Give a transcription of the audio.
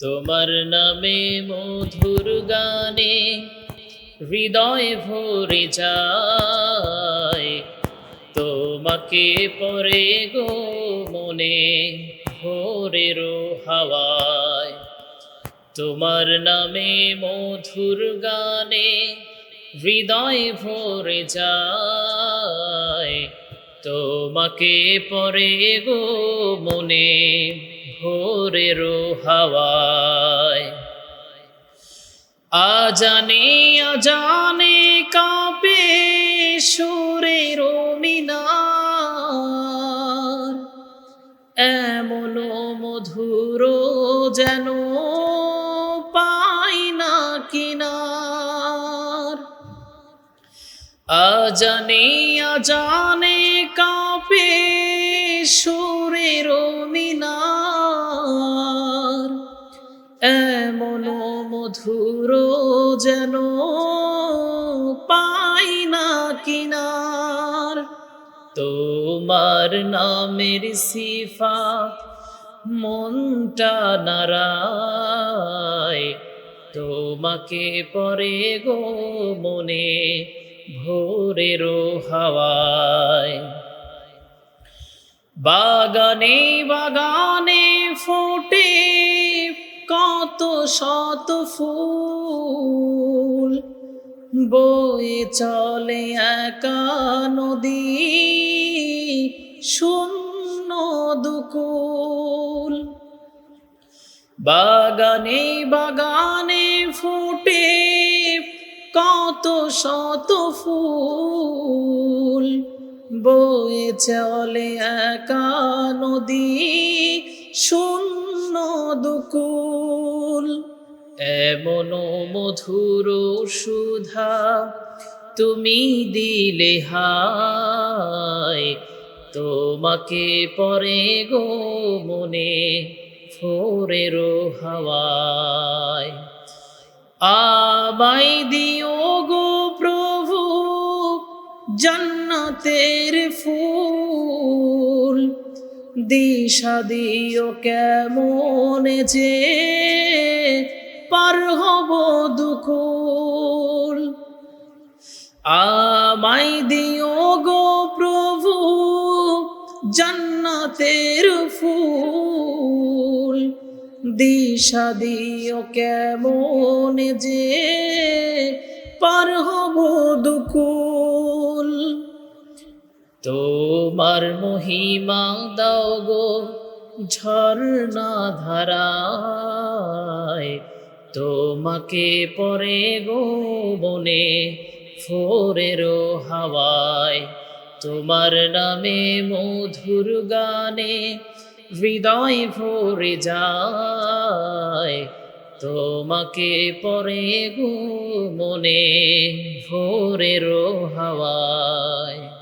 তোমার নামে মধুর গানে হৃদয় ভরে যায়। তোমাকে পরে গো মনে ভোরের হাওয়ায় তোমার নামে মধুর গানে হৃদয় ভরে যায়। তোমাকে পরে গো মনে ভোরের হাওয়ায়। আজানে আজানে কাঁপে সুরের মিনার। এমন মধুর যেন পাই না কিনার। আজানে আজানে কাঁপে সুরের মিনার যেন পাই না কিনার। তোমার নামের সিফা মনটা নারায়। তোমাকে পরে গো মনে ভোরের হাওয়ায়। বাগানে বাগানে ফোটে কত শত ফুল বয়ে চলে একা নদী, শূন্য দুকুল। বাগানে বাগানে ফুটে কত শত ফুল বয়ে চলে একা নদী, শূন্য দুকুল এমন মধুর সুধা তুমি দিলে হায় তোমাকে পরে গো মনে ভোরের হাওয়ায়। আমাই দিও গো প্রভু, জান্নাতের ফুল। দিশা দিও কেমন যে পার হব দুকুল। আমাই দিও গো প্রভু জান্নাতের ফুল। দিশা দিও কেমন যে পার হব দুকুল। তোমার মহিমা দাও গো ঝর্ণা ধারায়। তোমাকে পরে গো বনে ফোরের হাওয়ায়। তোমার নামে মধুর গানে হৃদয় ভরে যায়। তোমাকে পরে গো মনে ভোরের হাওয়ায়।